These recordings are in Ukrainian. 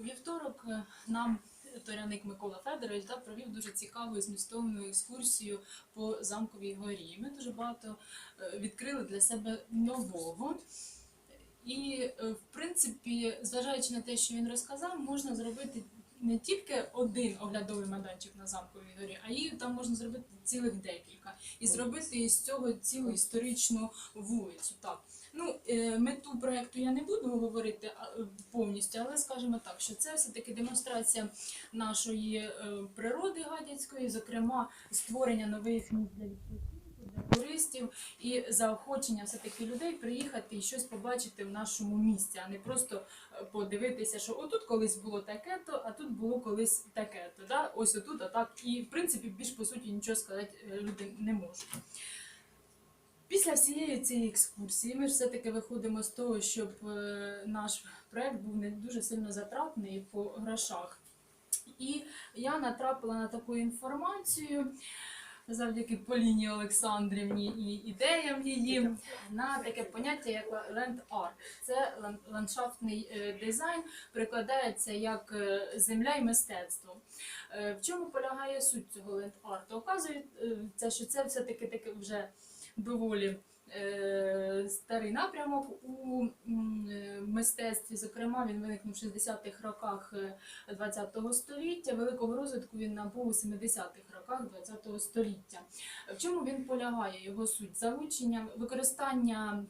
У вівторок е, нам Торяник Микола Федорович да, провів дуже цікаву і змістовну екскурсію по замковій горі. Ми дуже багато е, відкрили для себе нового. І, е, в принципі, зважаючи на те, що він розказав, можна зробити не тільки один оглядовий майданчик на замковій горі, а їх там можна зробити цілих декілька. І зробити із цього цілу історичну вулицю. Так. Ну, е, мету проєкту я не буду говорити е, повністю, але скажімо так, що це все-таки демонстрація нашої е, природи гадяцької, зокрема створення нових місць для відпочинку, для туристів і заохочення все-таки людей приїхати і щось побачити в нашому місті, а не просто подивитися, що отут колись було таке-то, а тут було колись таке-то. Да? Ось отут, а так. І в принципі більш по суті нічого сказати люди не можуть. Після всієї цієї екскурсії ми ж все-таки виходимо з того, щоб е, наш проект був не дуже сильно затратний по грошах. І я натрапила на таку інформацію завдяки Поліні Олександрівні і ідеям її на таке поняття як ленд-арт. Це ландшафтний е, дизайн, перекладається як е, земля і мистецтво. В чому полягає суть цього ленд-арту? Оказується, що це все-таки таке вже доволі е, старий напрямок у е, мистецтві. Зокрема, він виникнув в 60-х роках е, ХХ століття. Великого розвитку він набув у 70-х роках ХХ століття. В чому він полягає? Його суть залучення, використання.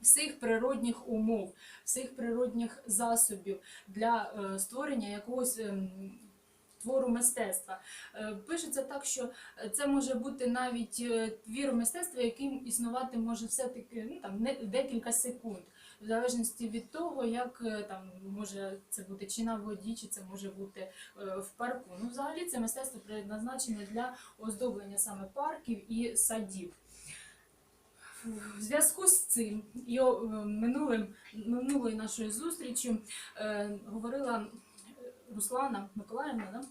Всіх природних умов, всіх природних засобів для е, створення якогось ем, твору мистецтва. Е, Пишеться так, що це може бути навіть е, твір мистецтва, яким існувати може все-таки ну, декілька секунд, в залежності від того, як е, там, може це бути чи на воді, чи це може бути в парку. Ну, взагалі це мистецтво предназначене для оздоблення саме парків і садів. В зв'язку з цим і минулим, минулою нашою зустрічю е, говорила Руслана Миколаївна, да?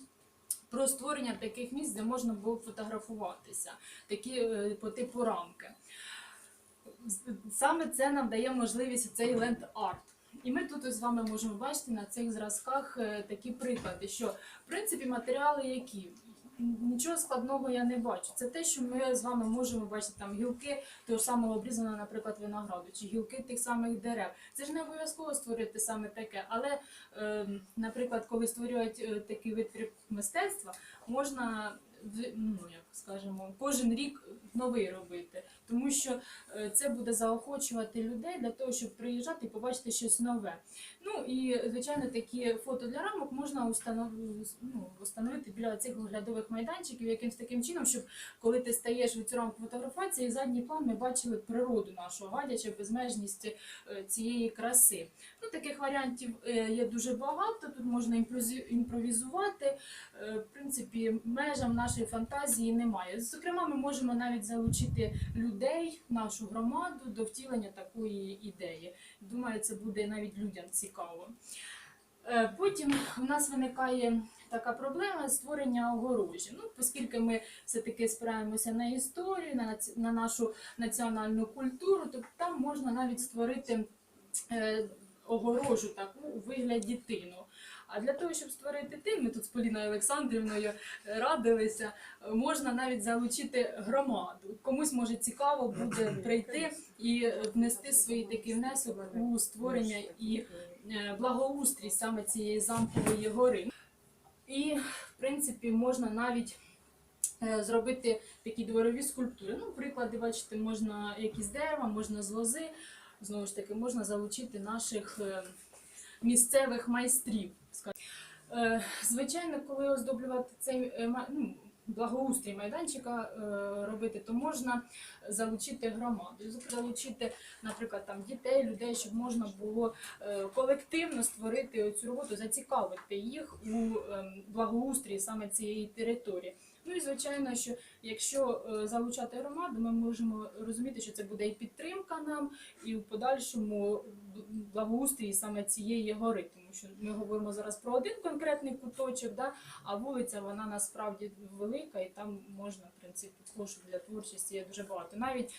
про створення таких місць, де можна було фотографуватися, такі е, по типу рамки. Саме це нам дає можливість цей ленд-арт. І ми тут з вами можемо бачити на цих зразках е, такі приклади, що в принципі матеріали які. Нічого складного я не бачу. Це те, що ми з вами можемо бачити там гілки того самого обрізаного, наприклад, винограду, чи гілки тих самих дерев. Це ж не обов'язково створити саме таке. Але, е, наприклад, коли створюють е, такий витвір мистецтва, можна ну, як скажемо, кожен рік новий робити, тому що е, це буде заохочувати людей для того, щоб приїжджати і побачити щось нове. Ну і звичайно, такі фото для рамок можна ну, установити біля цих оглядових майданчиків якимось таким чином, щоб коли ти стаєш в цю рамку фотографації, задній план ми бачили природу нашого гадяча, безмежність е, цієї краси. Ну, таких варіантів е, є дуже багато. Тут можна імпровізувати. В принципі, межам нашої фантазії немає. Зокрема, ми можемо навіть залучити людей, нашу громаду до втілення такої ідеї. Думаю, це буде навіть людям цікаво. Е, Потім у нас виникає така проблема створення огорожі. Ну, оскільки ми все-таки спираємося на історію, на, на нашу національну культуру, то там можна навіть створити е, огорожу таку у вигляді тину. А для того, щоб створити тин, ми тут з Поліною Олександрівною радилися, можна навіть залучити громаду. Комусь може цікаво буде прийти і внести свій такий внесок у створення і е, благоустрій саме цієї замкової гори. І, в принципі, можна навіть е, зробити такі дворові скульптури. Ну, приклади, бачите, можна як із дерева, можна з лози. Знову ж таки, можна залучити наших е, місцевих майстрів. Е, Звичайно, коли оздоблювати цей е, ну, благоустрій майданчика е, робити, то можна залучити громаду, залучити, наприклад, там дітей, людей, щоб можна було колективно створити цю роботу, зацікавити їх у ем, благоустрій саме цієї території. Ну і звичайно, що якщо залучати громаду, ми можемо розуміти, що це буде і підтримка нам, і в подальшому благоустрій саме цієї гори, тому що ми говоримо зараз про один конкретний куточок, да, а вулиця вона насправді велика, і там можна, в принципі, площу для творчості є дуже багато. Навіть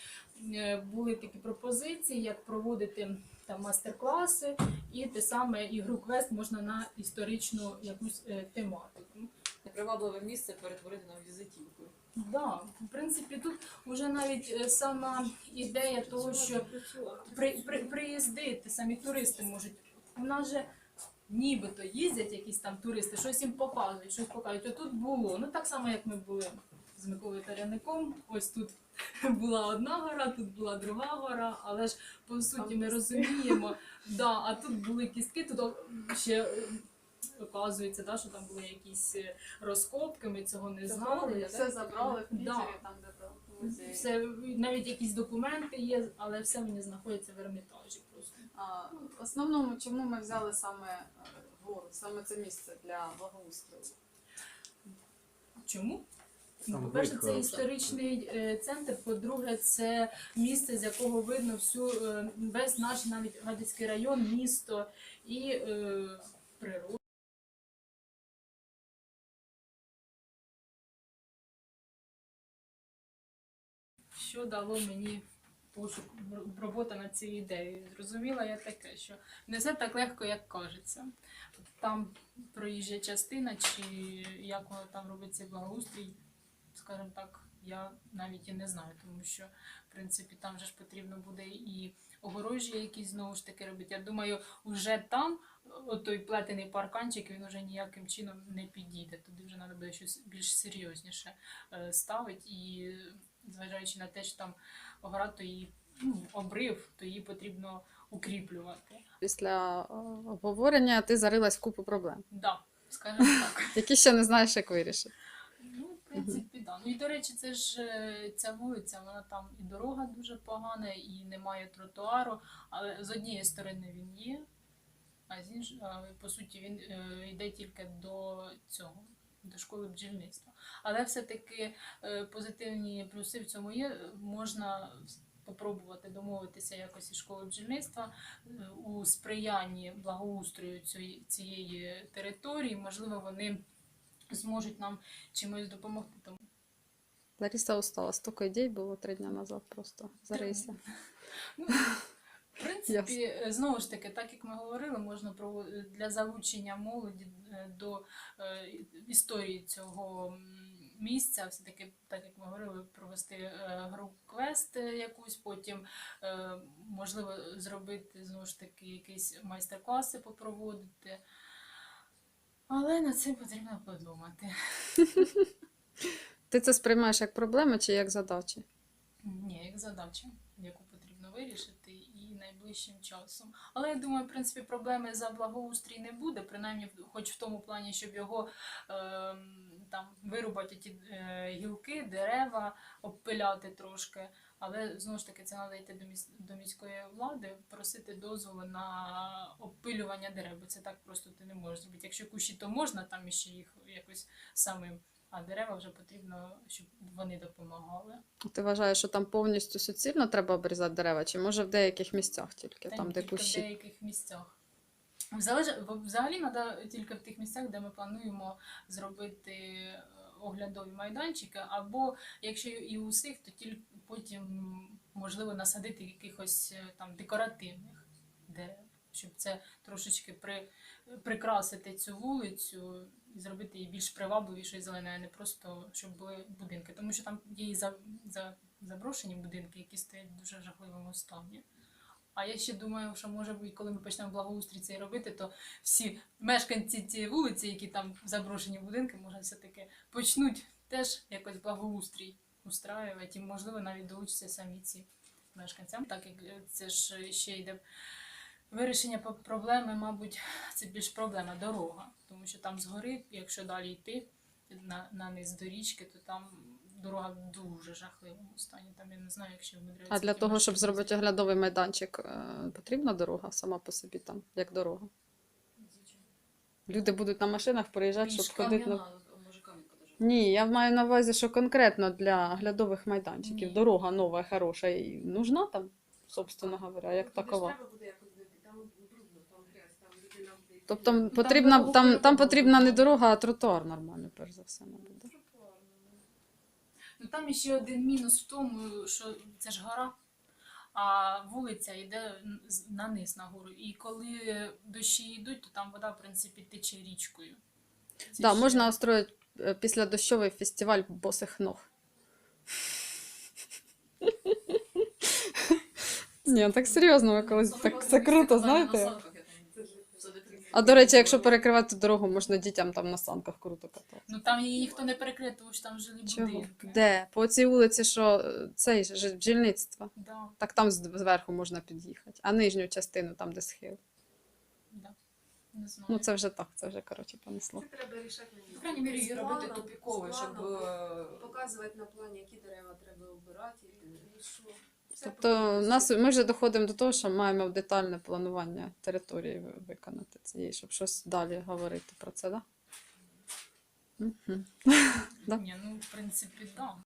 е, були такі пропозиції, як проводити там мастер-класи, і те саме ігру квест можна на історичну якусь е, тематику. Непривабливе місце перетворити на візитівку. Да, в принципі, тут вже навіть е, сама ідея того, що при, при, приїздити, самі туристи можуть. У нас же нібито їздять якісь там туристи, щось їм показують, щось показують. Отут було. Ну так само, як ми були з Миколою Таряником. Ось тут була одна гора, тут була друга гора, але ж по суті ми розуміємо, да, а тут були кістки, тут ще. е, Оказується, да, що там були якісь е, розкопки, ми цього не знали. Все забрали в Да. Там де то музей. Все, навіть якісь документи є, але все мені знаходиться в Ермітажі просто. А, в основному, чому ми взяли саме е, гору, саме це місце для благоустрою? Чому? Ну, По-перше, це історичний е, центр. По-друге, це місце, з якого видно всю е, весь наш навіть Гадяцький район, місто і е, природу. Що дало мені пошук робота над цією ідеєю? Зрозуміла я таке, що не все так легко, як кажеться. Там проїжджа частина, чи як воно там робиться благоустрій, скажімо так, я навіть і не знаю, тому що в принципі там же ж потрібно буде і огорожі якісь знову ж таки робити. Я думаю, уже там той плетений парканчик він уже ніяким чином не підійде. Туди вже треба буде щось більш серйозніше е, ставити. І зважаючи на те, що там гора, то її ну, обрив, то її потрібно укріплювати. Після е, обговорення ти зарилась в купу проблем, Да, скажімо так. які ще не знаєш, як вирішити. Ну, в принципі, да. Ну і до речі, це ж е, ця вулиця, вона там і дорога дуже погана, і немає тротуару. Але з однієї сторони він є, а з іншої, по суті, він е, йде тільки до цього, до школи бджільництва. Але все-таки е, позитивні плюси в цьому є. Можна попробувати домовитися якось із школи бджільництва е, у сприянні благоустрою цієї, території. Можливо, вони зможуть нам чимось допомогти. Тому Лариса устала, стільки ідей було три дні назад просто. Зарийся. Ну, в принципі, е, знову ж таки, так як ми говорили, можна про для залучення молоді е, до е, історії цього місця, все таки, так як ми говорили, провести е, гру квест е, якусь, потім е, можливо зробити знову ж таки якісь майстер-класи попроводити. Але над цим потрібно подумати. Ти це сприймаєш як проблеми чи як задачі? Ні, як задача, яку потрібно вирішити і найближчим часом. Але я думаю, в принципі, проблеми за благоустрій не буде, принаймні, хоч в тому плані, щоб його ем, там вирубати ті е, гілки, дерева, обпиляти трошки. Але знову ж таки, це треба йти до, міс... до міської влади, просити дозволу на обпилювання дерев, бо це так просто ти не можеш зробити. Якщо кущі, то можна там іще їх якось самим, а дерева вже потрібно, щоб вони допомагали. Ти вважаєш, що там повністю суцільно треба обрізати дерева, чи може в деяких місцях тільки, Та там, де тільки в деяких місцях. Взалеж... Взагалі треба тільки в тих місцях, де ми плануємо зробити е, оглядові майданчики, або якщо і усіх, то тільки потім можливо насадити якихось е, там декоративних дерев, щоб це трошечки при... прикрасити цю вулицю і зробити її більш привабливішою зеленою, а не просто щоб були будинки. Тому що там є і за... За... заброшені будинки, які стоять в дуже жахливому стані. А я ще думаю, що може бути, коли ми почнемо благоустрій цей робити, то всі мешканці цієї вулиці, які там заброшені будинки, може все-таки почнуть теж якось благоустрій устраювати, і можливо навіть долучаться самі ці мешканці. Так як е, це ж ще йде вирішення проблеми, мабуть, це більш проблема дорога, тому що там згори, якщо далі йти на, на низ до річки, то там дорога в дуже жахливому стані. Там я не знаю, якщо А для того, щоб зробити оглядовий майданчик, е, потрібна дорога сама по собі там, як дорога. Люди будуть на машинах приїжджати, щоб ходити на. Ні, я маю на увазі, що конкретно для оглядових майданчиків Ні. дорога нова, хороша і нужна там, собственно говоря, як такова. Треба буде якось дойти, там брудно, там грязь, там людина буде Тобто потрібна, там, там потрібна не дорога, а тротуар нормально, перш за все, мабуть. да? Ну там ще один мінус в тому, що це ж гора, а вулиця йде з- на низ на гору. І коли дощі йдуть, то там вода, в принципі, тече річкою. Це Да, ще- можна устроїти е, післядощовий фестиваль босих ног. Ні, так серйозно, ви колись так це круто, знаєте? А до речі, якщо перекривати дорогу, можна дітям там на санках круто катати. Ну там її ніхто не перекриє, тому що там жили Чого? будинки. Де? По цій вулиці, що цей ж бджільництво. Да, Так там з- зверху можна під'їхати, а нижню частину там, де схил. да. Не знаю. Ну це вже так, це вже коротше понесло. Це треба рішати на В крайній мірі її робити планом, щоб е, показувати на плані, які дерева треба обирати і що. Тобто нас, ми вже доходимо до того, що маємо детальне планування території виконати цієї, щоб щось далі говорити про це, так? Да? Ні, ну, в принципі, так. Да.